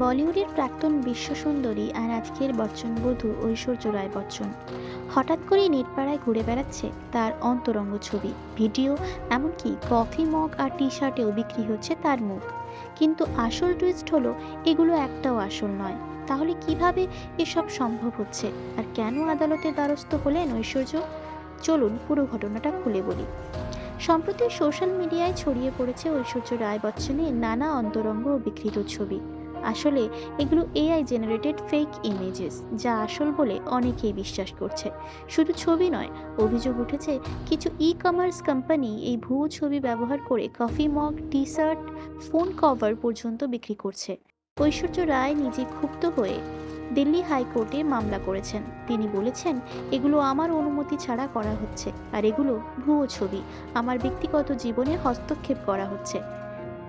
বলিউডের প্রাক্তন বিশ্বসুন্দরী আর আজকের বচ্চন বধূ ঐশ্বর্য রায় বচ্চন। হঠাৎ করেই নেটপাড়ায় ঘুরে বেড়াচ্ছে তার অন্তরঙ্গ ছবি, ভিডিও, এমনকি কফি মগ আর টি শার্টেও বিক্রি হচ্ছে তার মুখ। কিন্তু আসল টুইস্ট হলো, এগুলো একটাও আসল নয়। তাহলে কীভাবে এসব সম্ভব হচ্ছে? আর কেন আদালতের দ্বারস্থ হলেন ঐশ্বর্য? চলুন পুরো ঘটনাটা খুলে বলি। সম্প্রতি সোশ্যাল মিডিয়ায় ছড়িয়ে পড়েছে ঐশ্বর্য রায় বচ্চনের নানা অন্তরঙ্গ ও বিকৃত ছবি। আসলে এগুলো এআই জেনারেটেড ফেক ইমেজেস যা আসল বলে অনেকেই বিশ্বাস করছে। শুধু ছবি নয়, অভিযোগ উঠেছে কিছু ই কমার্স কোম্পানি এই ভুয়ো ছবি ব্যবহার করে coffee mug T shirt phone cover পর্যন্ত বিক্রি করছে। ঐশ্বর্য রায় নিজে ক্ষুব্ধ হয়ে দিল্লি হাইকোর্টে মামলা করেছেন। তিনি বলেছেন, এগুলো আমার অনুমতি ছাড়া করা হচ্ছে, আর এগুলো ভুয়ো ছবি। আমার ব্যক্তিগত জীবনে হস্তক্ষেপ করা হচ্ছে।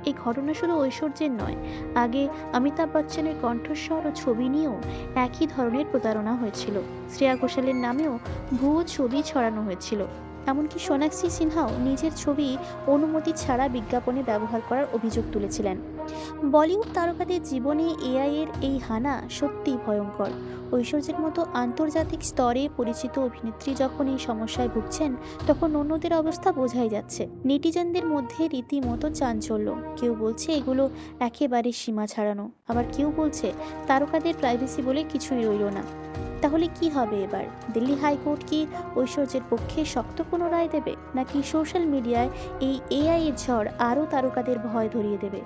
এই ঘটনা শুধু ঐশ্বর্যের নয়, আগে অমিতাভ বচ্চনের কণ্ঠস্বর ও ছবি নিয়েও একই ধরনের প্রতারণা হয়েছিল। শ্রেয়া ঘোষালের নামেও ভুয়ো ছবি ছড়ানো হয়েছিল। এমনকি সোনাক্ষী সিনহাও নিজের ছবি অনুমতি ছাড়া বিজ্ঞাপনে ব্যবহার করার অভিযোগ তুলেছিলেন। বলিউড তারকাদের জীবনে এআই এর এই হানা সত্যিই ভয়ঙ্কর। ঐশ্বর্যের মতো আন্তর্জাতিক স্তরে পরিচিত অভিনেত্রী যখন এই সমস্যায় ভুগছেন, তখন অন্যদের অবস্থা বোঝাই যাচ্ছে। নেটিজেনদের মধ্যে রীতিমতো চাঞ্চল্য। কেউ বলছে এগুলো একেবারে সীমা ছাড়ানো। আবার কেউ বলছে তারকাদের প্রাইভেসি বলে কিছুই রইল না। তাহলে কি হবে এবার? দিল্লি হাইকোর্ট কি ঐশ্বর্যের পক্ষে শক্ত কোনো রায় দেবে? নাকি সোশ্যাল মিডিয়ায় এই এআই এর ঝড় আরও তারকাদের ভয় ধরিয়ে দেবে?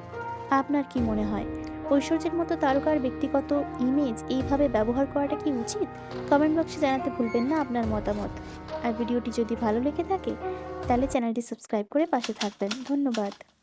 আপনার কি মনে হয়? ঐশ্বর্যের মতো তারকার ব্যক্তিগত ইমেজ এইভাবে ব্যবহার করাটা কি উচিত? কমেন্ট বক্সে জানাতে ভুলবেন না আপনার মতামত। আর ভিডিওটি যদি ভালো লেগে থাকে, তাহলে চ্যানেলটি সাবস্ক্রাইব করে পাশে থাকবেন। ধন্যবাদ।